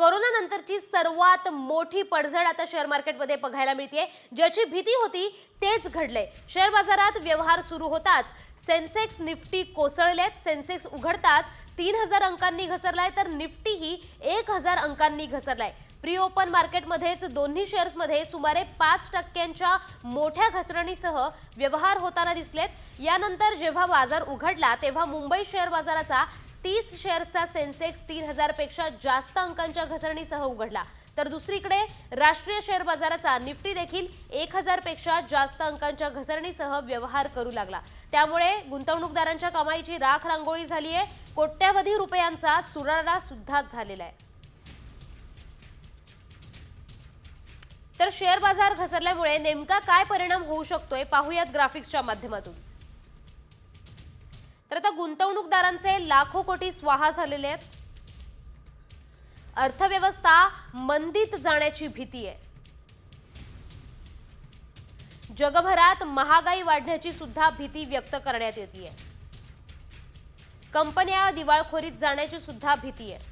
कोरोनानंतरची सर्वात मोठी पडझड आता शेअर मार्केटमध्ये बघायला मिळते ज्याची भीती होती तेच घडले शेअर बाजारात व्यवहार सुरू होताच. सेन्सेक्स निफ्टी कोसळलेत. सेन्सेक्स उघडताच तीन हजार अंकांनी घसरलाय तर निफ्टीही एक हजार अंकांनी घसरलाय. प्री ओपन मार्केटमध्येच दोन्ही शेअर्समध्ये सुमारे पाच टक्क्यांच्या मोठ्या घसरणीसह व्यवहार होताना दिसलेत. यानंतर जेव्हा बाजार उघडला तेव्हा मुंबई शेअर बाजाराचा तीस शेअर्सचा सेन्सेक्स तीन हजारपेक्षा जास्त अंकांच्या घसरणीसह उघडला. तर दुसरीकडे राष्ट्रीय शेअर बाजाराचा निफ्टी देखील एक हजारपेक्षा जास्त अंकांच्या घसरणीसह व्यवहार करू लागला. त्यामुळे गुंतवणूकदारांच्या कमाईची राख रांगोळी झाली आहे कोट्यवधी रुपयांचा चुराडा सुद्धा झालेला आहे. तर शेअर बाजार घसरल्यामुळे नेमका काय परिणाम होऊ शकतोय पाहूयात ग्राफिक्सच्या माध्यमातून. तर आता गुंतवणूकदारांचे लाखो कोटी स्वाहा झालेले आहेत. अर्थव्यवस्था मंदीत जाण्याची भीती आहे. जगभरात महागाई वाढण्याची सुद्धा भीती व्यक्त करण्यात येते. आहे कंपन्या दिवाळखोरीत जाण्याची सुद्धा भीती आहे.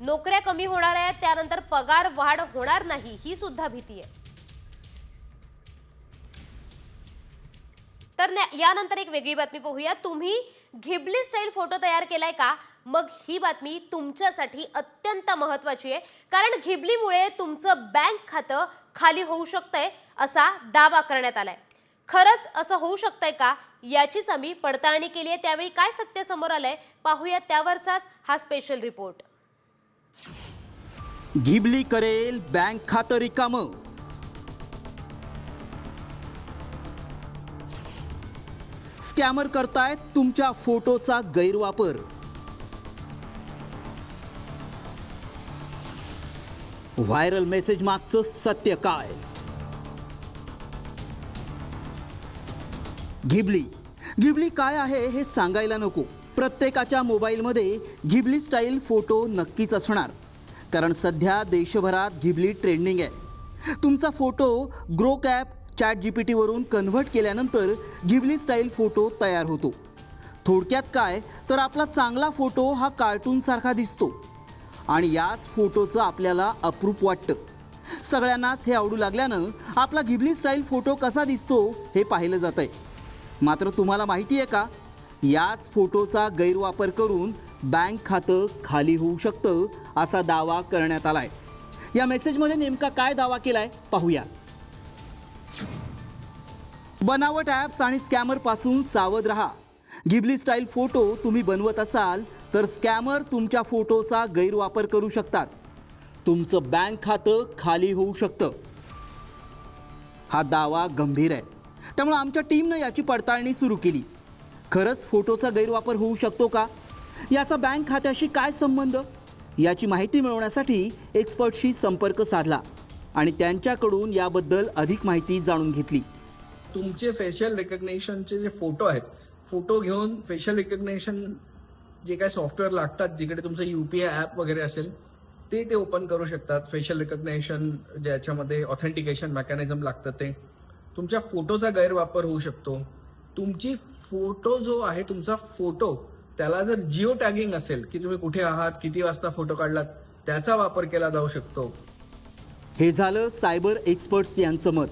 नोकऱ्या कमी होणार आहेत त्यानंतर पगार वाढ होणार नाही ही सुद्धा भीती आहे. तर न- यानंतर एक वेगळी बातमी पाहूया. तुम्ही घिबली स्टाईल फोटो तयार केलाय का? मग ही बातमी तुमच्यासाठी अत्यंत महत्वाची आहे. कारण घिबलीमुळे तुमचं बँक खातं खाली होऊ शकतंय असा दावा करण्यात आलाय. खरंच असं होऊ शकतंय का? याचीच आम्ही पडताळणी केली आहे. त्यावेळी काय सत्य समोर आलंय? पाहूया त्यावरचाच हा स्पेशल रिपोर्ट घिबली करेल बँक खातं रिकामं. स्कॅमर करतायत तुमच्या फोटोचा गैरवापर. व्हायरल मेसेज मागचं सत्य काय? घिबली. घिबली काय आहे हे सांगायला नको. प्रत्येकाच्या मोबाईलमध्ये घिबली स्टाईल फोटो नक्कीच असणार. कारण सध्या देशभरात घिबली ट्रेंडिंग आहे. तुमचा photo grow cap chat G P टीवरून कन्व्हर्ट केल्यानंतर घिबली स्टाईल फोटो तयार होतो. थोडक्यात काय? तर आपला चांगला फोटो हा कार्टूनसारखा दिसतो. आणि याच फोटोचं आपल्याला अप्रूप वाटतं. सगळ्यांनाच हे आवडू लागल्यानं आपला घिबली स्टाईल फोटो कसा दिसतो हे पाहिलं जातंय. मात्र तुम्हाला माहिती आहे का? याच फोटोचा गैरवापर करून बँक खातं खाली होऊ शकतं असा दावा करण्यात आला आहे या मेसेजमध्ये नेमका काय दावा केला आहे पाहूया. बनावट ॲप्स आणि स्कॅमरपासून सावध रहा. गिबली स्टाईल फोटो तुम्ही बनवत असाल तर स्कॅमर तुमच्या फोटोचा गैरवापर करू शकतात. तुमचं बँक खातं खाली होऊ शकतं. हा दावा गंभीर आहे. त्यामुळे आमच्या टीमनं याची पडताळणी सुरू केली. खरंच फोटोचा गैरवापर होऊ शकतो का? याचा बँक खात्याशी काय संबंध? याची माहिती मिळवण्यासाठी एक्सपर्टशी संपर्क साधला आणि त्यांच्याकडून याबद्दल अधिक माहिती जाणून घेतली. तुमचे फेशियल रिकग्नेशनचे जे फोटो आहेत फोटो घेऊन फेशियल रिकग्नेशन जे काही सॉफ्टवेअर लागतात जिकडे तुमचं युपीआय ॲप वगैरे असेल ते ते ओपन करू शकतात. फेशियल रिकग्नेशन ज्याच्यामध्ये ऑथेंटिकेशन मेकॅनिझम लागतं ते. तुमच्या फोटोचा गैरवापर होऊ शकतो. तुमची फोटो जो आहे तुमचा फोटो त्याला जर जिओ टॅगिंग असेल की तुम्ही कुठे आहात किती वाजता फोटो काढलात त्याचा वापर केला जाऊ शकतो. हे झालं सायबर एक्सपर्ट्स यांचं मत.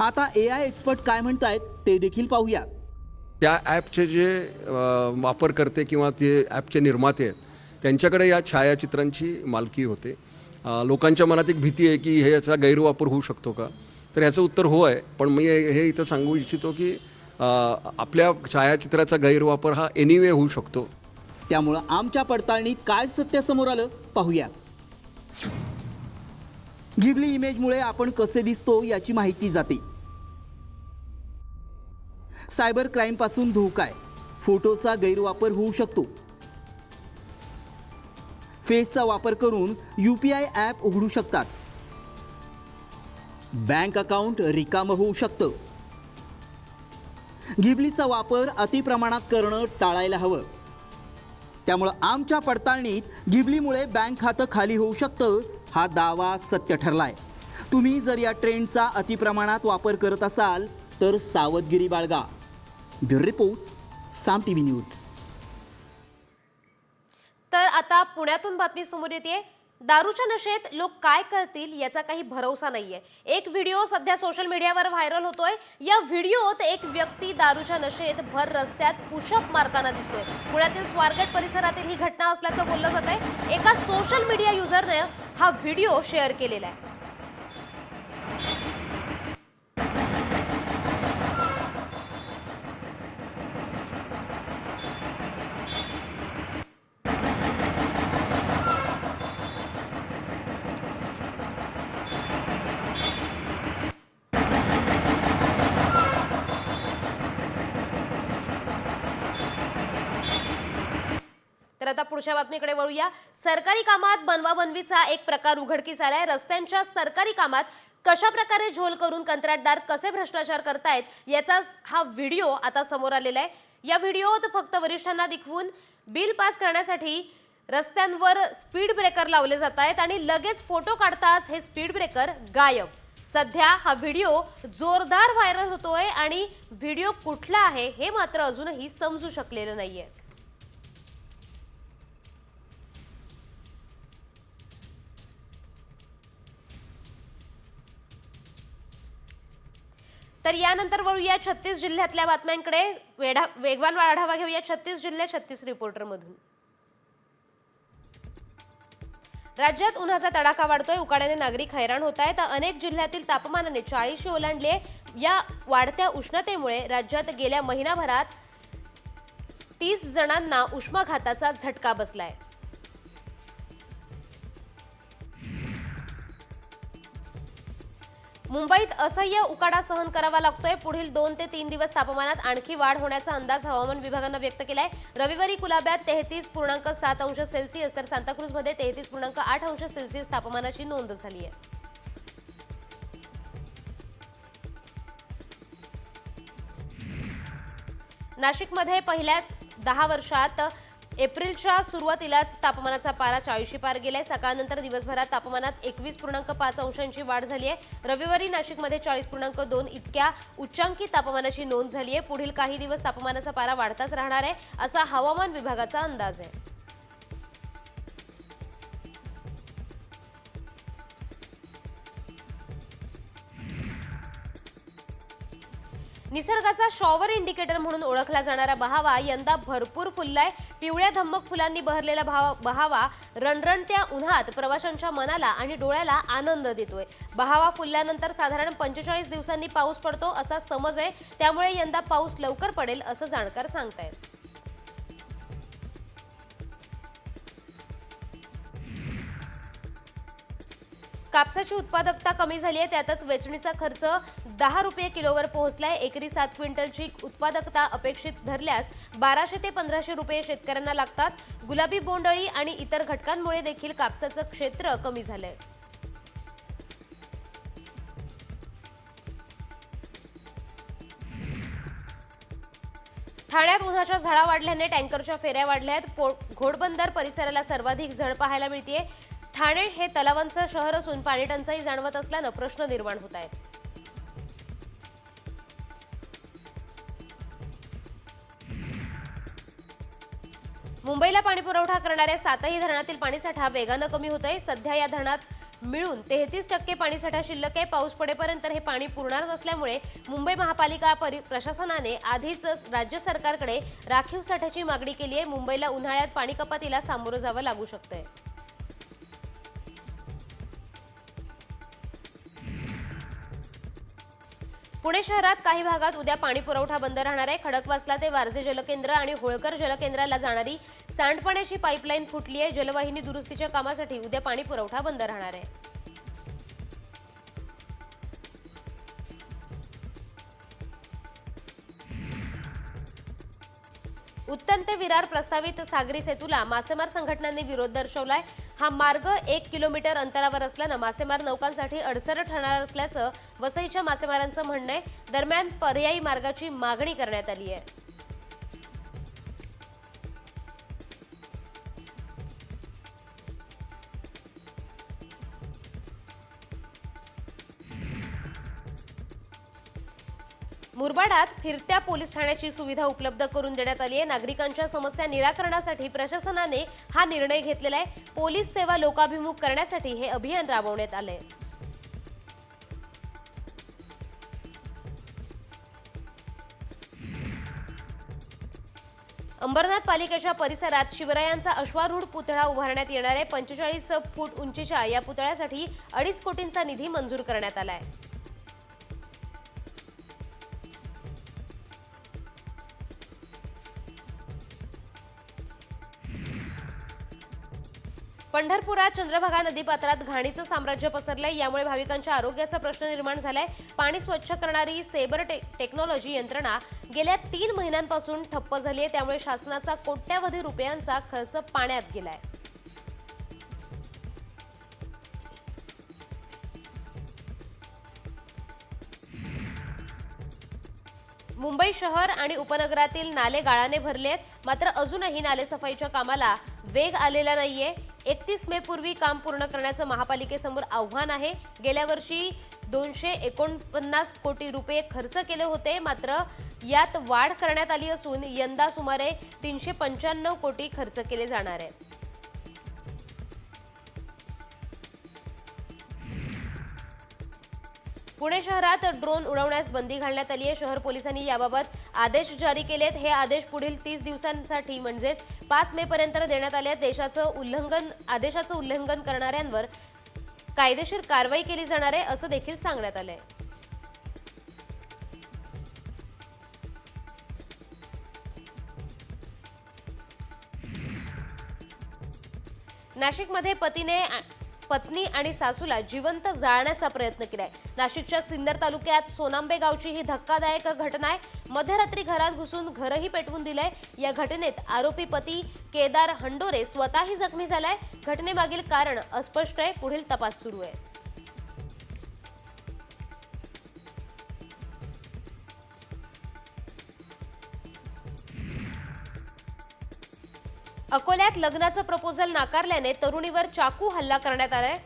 आता ए आय एक्सपर्ट काय म्हणतायत ते देखील पाहूया. त्या ॲपचे जे वापरकर्ते किंवा ते ॲपचे निर्माते आहेत त्यांच्याकडे या छायाचित्रांची मालकी होते. लोकांच्या मनात एक भीती आहे की हे याचा गैरवापर होऊ शकतो का? तर याचं उत्तर हो आहे पण मी हे इथं सांगू इच्छितो की आपल्या छायाचित्राचा गैरवापर हा एनिवे होऊ शकतो. त्यामुळं आमच्या पडताळणीत काय सत्य समोर आलं पाहूया. गिबली इमेजमुळे आपण कसे दिसतो याची माहिती जाते. सायबर क्राईमपासून धोका आहे. फोटोचा गैरवापर होऊ शकतो. फेसचा वापर करून यू पी आय ॲप उघडू शकतात. बँक अकाउंट रिकामं होऊ शकतं. घिबलीचा वापर अतिप्रमाणात करणं टाळायला हवं. त्यामुळं आमच्या पडताळणीत घिबलीमुळे बँक खातं खाली होऊ शकतं हा दावा सत्य ठरलाय. तुम्ही जर या ट्रेंडचा अतिप्रमाणात वापर करत असाल तर सावधगिरी बाळगा. Bureau report Saam T V news. तर आता पुण्यातून बातमी समोर येते दारूच्या नशेत लोक काय करतील याचा काही भरोसा नाहीये. एक व्हिडिओ सध्या सोशल मीडियावर व्हायरल होतोय. या व्हिडिओत एक व्यक्ती दारूच्या नशेत भर रस्त्यात पुशअप मारताना दिसतोय. पुण्यातील स्वारगेट परिसरातील ही घटना असल्याचं बोललं जात आहे एका सोशल मीडिया युजरने हा व्हिडिओ शेअर केलेला आहे. तर आता पुढच्या बातमीकडे वळूया. सरकारी कामात बनवाबनवीचा एक प्रकार उघडकीस आलाय. रस्त्यांच्या सरकारी कामात कशा प्रकारे झोल करून कंत्राटदार कसे भ्रष्टाचार करतायत याचा हा व्हिडिओ आता समोर आलेला आहे. या व्हिडिओत फक्त वरिष्ठांना दिखवून बिल पास करण्यासाठी रस्त्यांवर स्पीड ब्रेकर लावले जात आहेत आणि लगेच फोटो काढताच हे स्पीड ब्रेकर गायब. सध्या हा व्हिडिओ जोरदार व्हायरल होतोय आणि व्हिडिओ कुठला आहे हे मात्र अजूनही समजू शकलेलं नाहीये. तर यानंतर वळूया छत्तीस जिल्ह्यातल्या बातम्यांकडे. वेढा वेगवान आढावा घेऊया छत्तीस जिल्ह्या छत्तीस रिपोर्टरमधून. राज्यात उन्हाचा तडाखा वाढतोय उकाड्याने नागरिक हैराण होत आहेत अनेक जिल्ह्यातील तापमानाने चाळीशी ओलांडले. या वाढत्या उष्णतेमुळे राज्यात गेल्या महिनाभरात तीस जणांना उष्माघाताचा झटका बसलाय. मुंबईत असह्य उकाडा सहन करावा लागतोय. पुढील दोन ते तीन दिवस तापमानात आणखी वाढ होण्याचा अंदाज हवामान विभागानं व्यक्त केलाय. रविवारी कुलाब्यात तेहतीस पूर्णांक सात अंश सेल्सिअस तर सांताक्रुजमध्ये तेहतीस पूर्णांक आठ अंश सेल्सिअस तापमानाची नोंद झाली आहे. नाशिकमध्ये पहिल्याच दहा वर्षात एप्रिलच्या सुरुवातीलाच तापमानाचा पारा चाळीशी पार गेलाय. सकाळनंतर दिवसभरात तापमानात एकवीस पूर्णांक पाच अंशांची वाढ झाली आहे. रविवारी नाशिकमध्ये चाळीस पूर्णांक दोन इतक्या उच्चांकी तापमानाची नोंद झाली आहे. पुढील काही दिवस तापमानाचा पारा वाढताच राहणार आहे असा हवामान विभागाचा अंदाज आहे. निसर्गाचा शॉवर इंडिकेटर म्हणून ओळखला जाणारा बहावा यंदा भरपूर फुललाय. पिवळ्या धम्मक फुलांनी बहरलेला भाव बहावा रणरणत्या उन्हात प्रवाशांच्या मनाला आणि डोळ्याला आनंद देतोय. बहावा फुलल्यानंतर साधारण पंचेचाळीस दिवसांनी पाऊस पडतो असा समज आहे. त्यामुळे यंदा पाऊस लवकर पडेल असं जाणकार सांगतायत. कापसाची उत्पादकता कमी झाली आहे त्यातच वेचणीचा खर्च दहा रुपये किलोवर पोहोचलाय. एकरी सात क्विंटलची उत्पादकता अपेक्षित धरल्यास बाराशे ते पंधराशे रुपये शेतकऱ्यांना लागतात. गुलाबी बोंडअळी आणि इतर घटकांमुळे देखील कापसाचं क्षेत्र कमी झालंय. ठाण्यात उन्हाच्या झळा वाढल्याने टँकरच्या फेऱ्या वाढल्या आहेत घोडबंदर परिसराला सर्वाधिक झळ पाहायला मिळते ठाणे हे तलावांचं शहर असून पाणीटंचाई जाणवत असल्यानं प्रश्न निर्माण होत आहेत. मुंबईला पाणीपुरवठा करणाऱ्या सातही धरणातील पाणीसाठा वेगानं कमी होत आहे सध्या या धरणात मिळून तेहतीस टक्के पाणीसाठा शिल्लक आहे. पाऊस पडेपर्यंत हे पाणी पुरणार असल्यामुळे मुंबई महापालिका परि प्रशासनाने आधीच राज्य सरकारकडे राखीव साठ्याची मागणी केली आहे. मुंबईला उन्हाळ्यात पाणी कपातीला सामोरं जावं लागू शकतंय. पुणे शहरात काही भागात उद्या पाणी पुरवठा बंद राहणार आहे. खडकवासला ते वारजे जलकेंद्र आणि होळकर जलकेंद्राला जाणारी सांडपाण्याची पाईपलाईन फुटली आहे. जलवाहिनी दुरुस्तीच्या कामासाठी उद्या पाणी पुरवठा बंद राहणार आहे. उत्तन ते विरार प्रस्तावित सागरी सेतूला मासेमार संघटनांनी विरोध दर्शवलाय. हा मार्ग एक किलोमीटर अंतरावर असल्यानं मासेमार नौकांसाठी अडसर ठरणार असल्याचं वसईच्या मासेमारांचं म्हणणं आहे. दरम्यान पर्यायी मार्गाची मागणी करण्यात आली आहे. मुरबाडात फिरत्या पोलीस ठाण्याची सुविधा उपलब्ध करून देण्यात आली आहे. नागरिकांच्या समस्या निराकरणासाठी प्रशासनाने हा निर्णय घेतलेला आहे. पोलीस सेवा लोकाभिमुख करण्यासाठी हे अभियान राबवण्यात आले अंबरनाथ पालिकेच्या परिसरात शिवरायांचा अश्वारूढ पुतळा उभारण्यात येणार आहे. पंचेचाळीस फूट उंचीच्या या पुतळ्यासाठी अडीच कोटींचा निधी मंजूर करण्यात आला आहे पंढरपुरात चंद्रभागा नदीपात्रात घाणीचं साम्राज्य पसरलंय यामुळे भाविकांच्या आरोग्याचा प्रश्न निर्माण झालाय. पाणी स्वच्छ करणारी सेबर टे टेक्नॉलॉजी यंत्रणा गेल्या तीन महिन्यांपासून ठप्प झाली आहे. त्यामुळे शासनाचा कोट्यावधी रुपयांचा खर्च पाण्यात गेलाय. मुंबई शहर आणि उपनगरातील नाले गाळाने भरले आहेत मात्र अजूनही नाले सफाईच्या कामाला वेग आलेला नाहीये. एकतीस मे पूर्वी काम पूर्ण करण्याचं महापालिकेसमोर आव्हान आहे. गेल्या वर्षी दोनशे एकोणपन्नास कोटी रुपये खर्च केले होते. मात्र यात वाढ करण्यात आली असून यंदा सुमारे तीनशे पंच्याण्णव कोटी खर्च केले जाणार आहे. पुणे शहरात ड्रोन उडवण्यास बंदी घालण्यात आली आहे. शहर पोलिसांनी याबाबत आदेश जारी केलेत. हे आदेश पुढील तीस दिवसांसाठी म्हणजेच पाच मे पर्यंत देण्यात आले आहेत. देशाचं उल्लंघन आदेशाचं उल्लंघन करणाऱ्यांवर कायदेशीर कारवाई केली जाणार आहे असं देखील सांगण्यात आलंय. नाशिकमध्ये पतीने पत्नी आणि सासूला जिवंत जाळण्याचा प्रयत्न केलाय. नाशिकच्या सिन्नर तालुक्यात सोनांबे गावची ही धक्कादायक घटना आहे. मध्यरात्री घरात घुसून घरही पेटवून दिलंय. या घटनेत आरोपी पती केदार हंडोरे स्वतःही जखमी झालाय. घटनेमागील कारण अस्पष्ट आहे. पुढील तपास सुरू आहे. अकोल्यात लग्नाचं प्रपोजल नाकारल्याने तरुणीवर चाकू हल्ला करण्यात आलाय.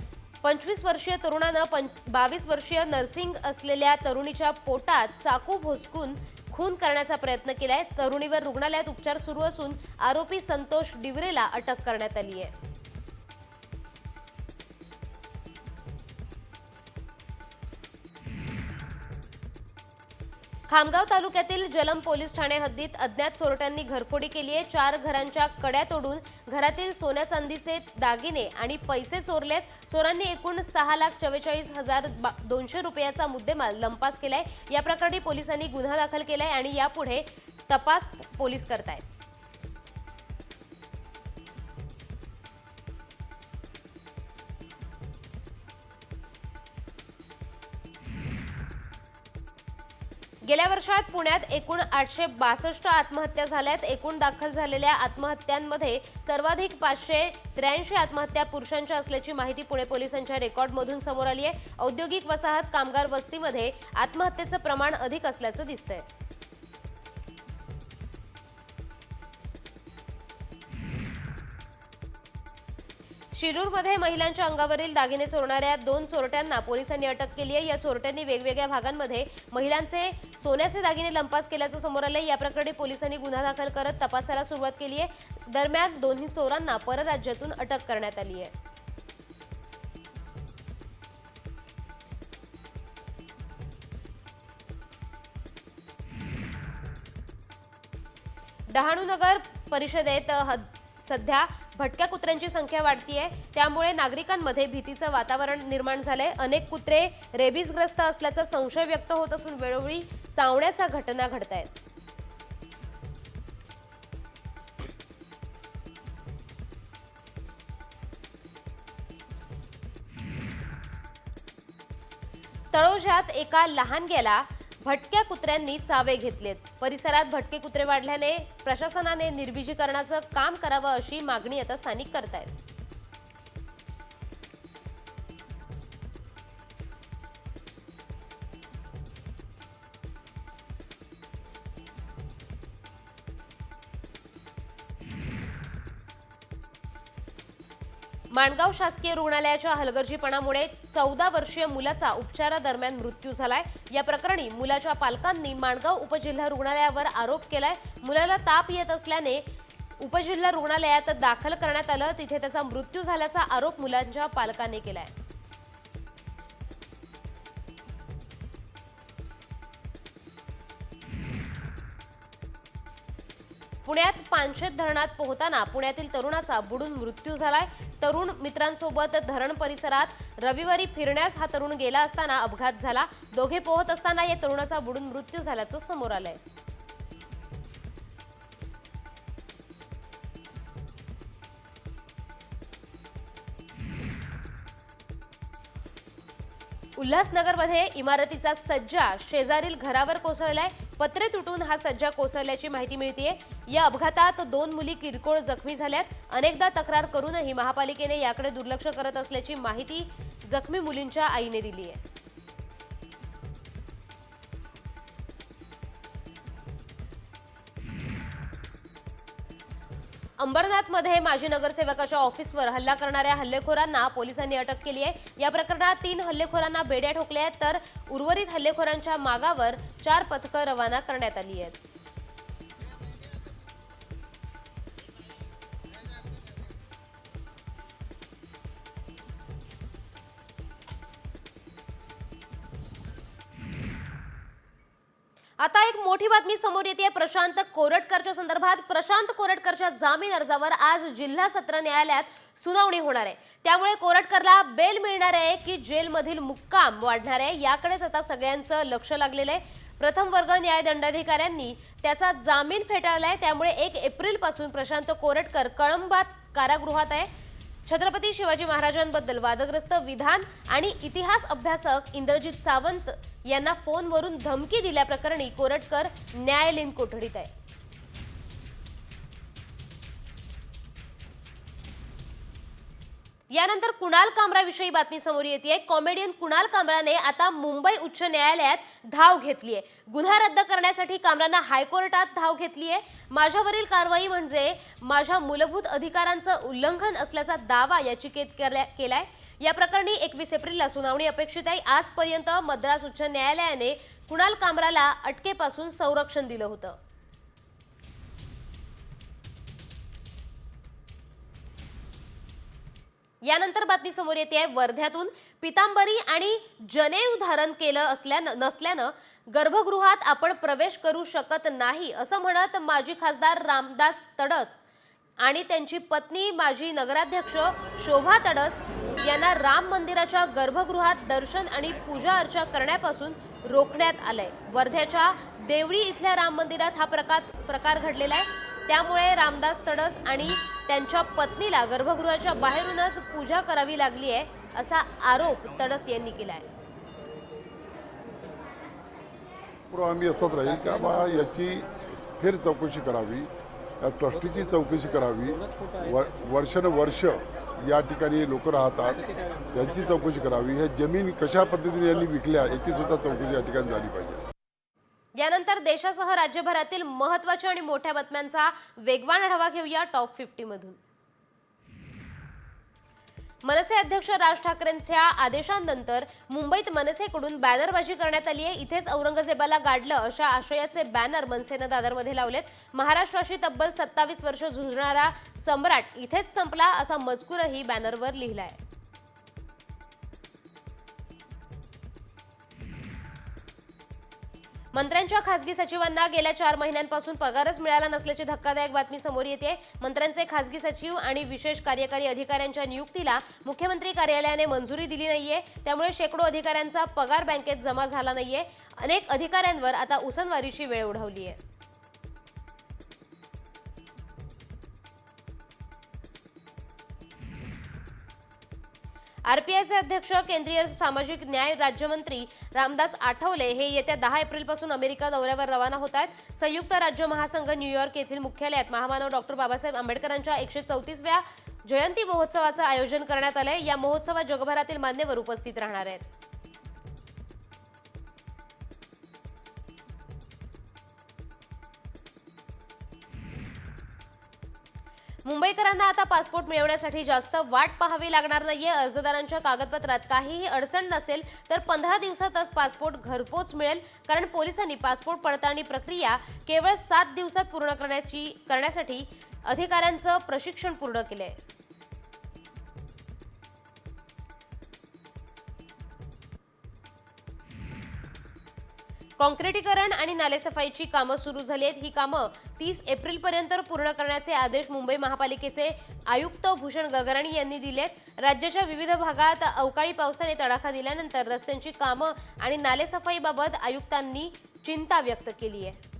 पंचवीस वर्षीय तरुणानं पं बावीस वर्षीय नर्सिंग असलेल्या तरुणीच्या पोटात चाकू भोसकून खून करण्याचा प्रयत्न केलाय. तरुणीवर रुग्णालयात उपचार सुरू असून आरोपी संतोष डिवरेला अटक करण्यात आली आहे खामगाव तालुक्यातील जलम पोलीस ठाणे हद्दीत अज्ञात चोरट्यांनी घरफोडी केली आहे. चार घरांच्या कड्या तोडून घरातील सोन्या चांदीचे दागिने आणि पैसे चोरलेत. चोरांनी एकूण सहा लाख चव्वेचाळीस हजार बा- दोनशे रुपयाचा मुद्देमाल लंपास केलाय. या प्रकरणी पोलिसांनी गुन्हा दाखल केलाय आणि यापुढे तपास पोलीस करतायत. गेल्या वर्षात पुण्यात एकूण आठशे बासष्ट आत्महत्या झाल्यात. एकूण दाखल झालेल्या आत्महत्यांमध्ये सर्वाधिक पाचशे त्र्याऐंशी आत्महत्या पुरुषांच्या असल्याची माहिती पुणे पोलिसांच्या रेकॉर्डमधून समोर आली आहे. औद्योगिक वसाहत कामगार वस्तीमध्ये आत्महत्येचं प्रमाण अधिक असल्याचं दिसतंय. शिरूरमध्ये महिलांच्या अंगावरील दागिने चोरणाऱ्या दोन चोरट्यांना पोलिसांनी अटक केली आहे. या चोरट्यांनी वेगवेगळ्या भागांमध्ये महिलांचे सोन्याचे दागिने लंपास केल्याचं समोर आलं या प्रकरणी पोलिसांनी गुन्हा दाखल करत तपासाला सुरुवात केली आहे. दरम्यान दोन्ही चोरांना परराज्यातून अटक करण्यात आली आहे. डहाणूनगर परिषदेत हद सध्या भटक्या कुत्र्यांची संख्या वाढतीये. त्यामुळे नागरिकांमध्ये भीतीचं वातावरण निर्माण झालंय. अनेक कुत्रे रेबीजग्रस्त असल्याचा संशय व्यक्त होत असून वेळोवेळी चावण्याच्या घटना घडत आहेत तळोज्यात एका लहानग्याला भटक्या कुत्र्यांनी चावे घेतलेत. परिसरात भटके कुत्रे वाढल्याने प्रशासनाने निर्बिजीकरणाचं काम करावं अशी मागणी आता स्थानिक करतायत. माणगाव शासकीय रुग्णालयाच्या हलगर्जीपणामुळे चौदा वर्षीय मुलाचा उपचारादरम्यान मृत्यू झालाय. या प्रकरणी मुलाच्या पालकांनी माणगाव उपजिल्हा रुग्णालयावर आरोप केलाय. मुलाला ताप येत असल्याने उपजिल्हा रुग्णालयात दाखल करण्यात आलं. तिथे त्याचा मृत्यू झाल्याचा आरोप मुलांच्या पालकांनी केलाय. पुण्यात पानशेत धरणात पोहताना पुण्यातील तरुणाचा बुडून मृत्यू झालाय. तरुण मित्रांसोबत धरण परिसरात रविवारी फिरण्यास हा तरुण गेला असताना अपघात झाला. दोघे पोहत असताना या तरुणाचा बुडून मृत्यू झाल्याचं समोर आलंय. उल्हासनगरमध्ये इमारतीचा सज्जा शेजारील घरावर कोसळलाय. पत्रे तुटून हा सज्जा कोसळल्याची माहिती मिळतीये. या अपघातात दोन मुली किरकोळ जखमी झाल्यात. अनेकदा तक्रार करूनही महापालिकेने याकडे दुर्लक्ष करत असल्याची माहिती जखमी मुलींच्या आईने दिली आहे. अंबरनाथमध्ये माजी नगरसेवकाच्या ऑफिसवर हल्ला करणाऱ्या हल्लेखोरांना पोलिसांनी अटक केली आहे. या प्रकरणात तीन हल्लेखोरांना बेड्या ठोकल्या आहेत तर उर्वरित हल्लेखोरांच्या मागावर चार पथकं रवाना करण्यात आली आहेत. मोठी बातमी समोर येते. प्रशांत कोरटकरच्या संदर्भात प्रशांत कोरटकरच्या जामीन अर्जावर आज जिल्हा सत्र न्यायालयात सुनावणी होणार आहे. त्यामुळे कोरटकरला बेल मिळणार आहे की जेलमधील मुक्काम वाढणार आहे याकडेच आता सगळ्यांचं लक्ष लागलेलं आहे. प्रथम वर्ग न्याय दंडाधिकाऱ्यांनी त्याचा जामीन फेटाळलाय. त्यामुळे एक एप्रिलपासून प्रशांत कोरटकर कळंबात कारागृहात आहे. छत्रपती शिवाजी महाराजांबद्दल वादग्रस्त विधान आणि इतिहास अभ्यासक इंद्रजित सावंत यांना फोनवरून धमकी दिल्याप्रकरणी कोरटकर न्यायालयीन कोठडीत आहे. यानंतर कुणाल कामराविषयी बातमी समोर येते कॉमेडियन कुणाल कामराने आता मुंबई उच्च न्यायालयात धाव घेतली आहे गुन्हा रद्द करण्यासाठी कामरानं हायकोर्टात धाव घेतली आहे माझ्यावरील कारवाई म्हणजे माझ्या मूलभूत अधिकारांचं उल्लंघन असल्याचा दावा याचिकेत केल्या- केलाय. या प्रकरणी एकवीस एप्रिलला सुनावणी अपेक्षित आहे. आजपर्यंत मद्रास उच्च न्यायालयाने कुणाल कामराला अटकेपासून संरक्षण दिलं होतं. यानंतर बातमी समोर येते आहे. वर्ध्यातून पितांबरी आणि जनेऊ धारण केलं असल्यानं नसल्यानं गर्भगृहात आपण प्रवेश करू शकत नाही असं म्हणत माजी खासदार रामदास तडस आणि त्यांची पत्नी माजी नगराध्यक्ष शोभा तडस यांना राम मंदिराच्या गर्भगृहात दर्शन आणि पूजा अर्चा करण्यापासून रोखण्यात आलंय. वर्ध्याच्या देवळी इथल्या राम मंदिरात हा प्रकार प्रकार घडलेला आहे. त्यामुळे रामदास तडस आणि त्यांच्या पत्नीला गर्भगृहाच्या बाहेरूनच पूजा करावी लागली आहे असा आरोप तडस यांनी केला आहे आम्ही असंच राहील का बा याची फेर चौकशी करावी या ट्रस्टीची चौकशी करावी. व वर्षानुवर्ष या ठिकाणी लोक राहतात त्यांची चौकशी करावी. ह्या जमीन कशा पद्धतीने यांनी विकल्या याची सुद्धा चौकशी या ठिकाणी झाली पाहिजे. यानंतर देशासह राज्यभरातील महत्त्वाच्या आणि मोठ्या बातम्यांचा वेगवान आढावा घेऊया टॉप फिफ्टी मधून. मनसे अध्यक्ष राज ठाकरेंच्या आदेशानंतर मुंबईत मनसेकडून बॅनरबाजी करण्यात आली आहे. इथेच औरंगजेबाला गाडलं अशा आशयाचे बॅनर मनसेनं दादरमध्ये लावलेत. महाराष्ट्राशी तब्बल सत्तावीस वर्ष झुंजणारा सम्राट इथेच संपला असा मजकूरही बॅनरवर लिहिला आहे मंत्र्यांच्या खासगी सचिवांना गेल्या चार महिन्यांपासून पगारच मिळाला नसल्याची धक्कादायक बातमी समोर येते मंत्र्यांचे खासगी सचिव आणि विशेष कार्यकारी अधिकाऱ्यांच्या नियुक्तीला मुख्यमंत्री कार्यालयाने मंजुरी दिली नाहीये. त्यामुळे शेकडो अधिकाऱ्यांचा पगार बँकेत जमा झाला नाहीये. अनेक अधिकाऱ्यांवर आता उसनवारीची वेळ ओढवली आहे आरपीआयचे अध्यक्ष केंद्रीय सामाजिक न्याय राज्यमंत्री रामदास आठवले हे येत्या दहा एप्रिलपासून अमेरिका दौऱ्यावर रवाना होत आहेत. संयुक्त राज्य महासंघ न्यूयॉर्क येथील मुख्यालयात महामानव डॉक्टर बाबासाहेब आंबेडकरांच्या एकशे चौतीसव्या जयंती महोत्सवाचं आयोजन करण्यात आलंय. या महोत्सवात जगभरातील मान्यवर उपस्थित राहणार आहेत. मुंबईकरांना आता पासपोर्ट मिळवण्यासाठी जास्त वाट पाहावी लागणार नाहीये. अर्जदारांच्या कागदपत्रात काहीही अडचण नसेल तर पंधरा दिवसातच पासपोर्ट घरपोच मिळेल. कारण पोलिसांनी पासपोर्ट पडताळणी प्रक्रिया केवळ सात दिवसात पूर्ण करण्याची करण्यासाठी अधिकाऱ्यांचं प्रशिक्षण पूर्ण केलंय. काँक्रिटीकरण आणि नालेसफाईची कामं सुरू झाली आहेत ही कामं तीस एप्रिलपर्यंत पूर्ण करण्याचे आदेश मुंबई महापालिकेचे आयुक्त भूषण गगराणी यांनी दिले राज्याच्या विविध भागात अवकाळी पावसाने तडाखा दिल्यानंतर रस्त्यांची कामं आणि नालेसफाईबाबत आयुक्तांनी चिंता व्यक्त केली आहे.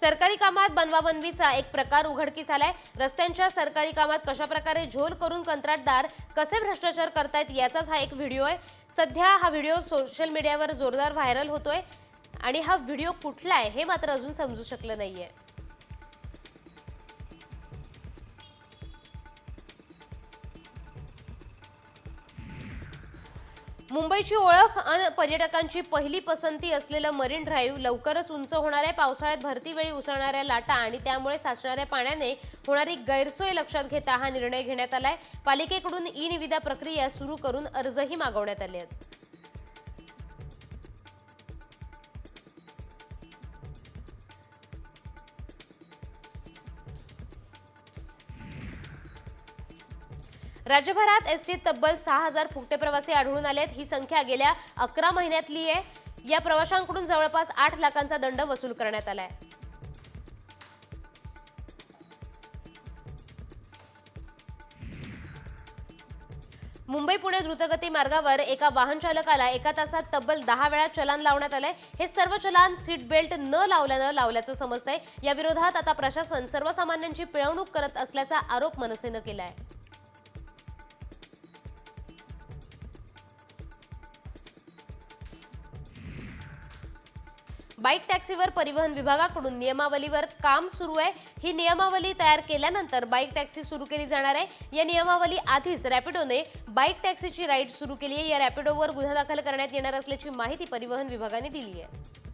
सरकारी कामात बनवाबनवीचा एक प्रकार उघडकीस आलाय. रस्त्यांच्या सरकारी कामात कशा प्रकारे झोल करून कंत्राटदार कसे भ्रष्टाचार करतायत याचाच हा एक व्हिडिओ आहे. सध्या हा व्हिडिओ सोशल मीडियावर जोरदार व्हायरल होतोय आणि हा व्हिडिओ कुठला आहे हे मात्र अजून समजू शकलं नाहीये. मुंबईची ओळख अन पर्यटकांची पहिली पसंती असलेलं मरीन ड्राईव्ह लवकरच उंच होणाऱ्या पावसाळ्यात भरतीवेळी उसळणाऱ्या लाटा आणि त्यामुळे साचणाऱ्या पाण्याने होणारी गैरसोय लक्षात घेता हा निर्णय घेण्यात आलाय. पालिकेकडून ई निविदा प्रक्रिया सुरू करून अर्जही मागवण्यात आले आहेत. राज्यभरात एसटीत तब्बल सहा हजार फुकटे प्रवासी आढळून आलेत. ही संख्या गेल्या अकरा महिन्यातली आहे. या प्रवाशांकडून जवळपास आठ लाखांचा दंड वसूल करण्यात आलाय. मुंबई पुणे द्रुतगती मार्गावर एका वाहन चालकाला एका तासात तब्बल दहा वेळा चलान लावण्यात आलंय. हे सर्व चलान सीट बेल्ट न लावल्यानं लावल्याचं समजतंय. या विरोधात आता प्रशासन सर्वसामान्यांची पिळवणूक करत असल्याचा आरोप मनसेनं केलाय. बाईक टॅक्सीवर परिवहन विभागाकडून नियमावलीवर काम सुरू आहे. ही नियमावली तयार केल्यानंतर बाईक टॅक्सी सुरू केली जाणार आहे. या नियमावली आधीच रॅपिडोने बाईक टॅक्सीची राईड सुरू केली आहे. या रॅपिडोवर गुन्हा दाखल करण्यात येणार असल्याची माहिती परिवहन विभागाने दिली आहे.